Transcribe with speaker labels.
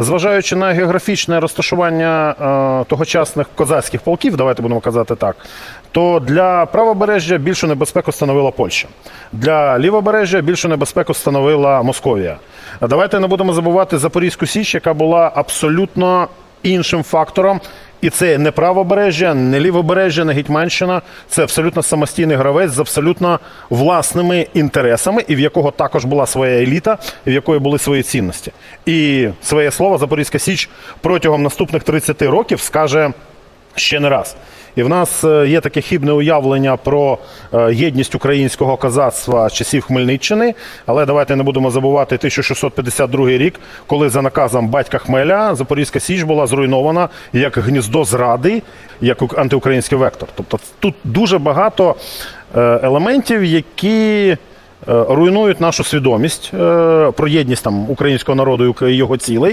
Speaker 1: зважаючи на географічне розташування е, тогочасних козацьких полків, давайте будемо казати так, то для правобережжя більшу небезпеку становила Польща. Для лівобережжя більшу небезпеку становила Московія. Давайте не будемо забувати Запорізьку Січ, яка була абсолютно іншим фактором. І це не правобережжя, не лівобережжя, не Гетьманщина. Це абсолютно самостійний гравець з абсолютно власними інтересами, і в якого також була своя еліта, і в якої були свої цінності. І своє слово Запорізька Січ протягом наступних 30 років скаже ще не раз. І в нас е, є таке хибне уявлення про е, єдність українського козацтва часів Хмельниччини. Але давайте не будемо забувати 1652 рік, коли за наказом батька Хмеля Запорізька Січ була зруйнована як гніздо зради, як антиукраїнський вектор. Тобто тут дуже багато е, елементів, які руйнують нашу свідомість про єдність там українського народу і його цілей.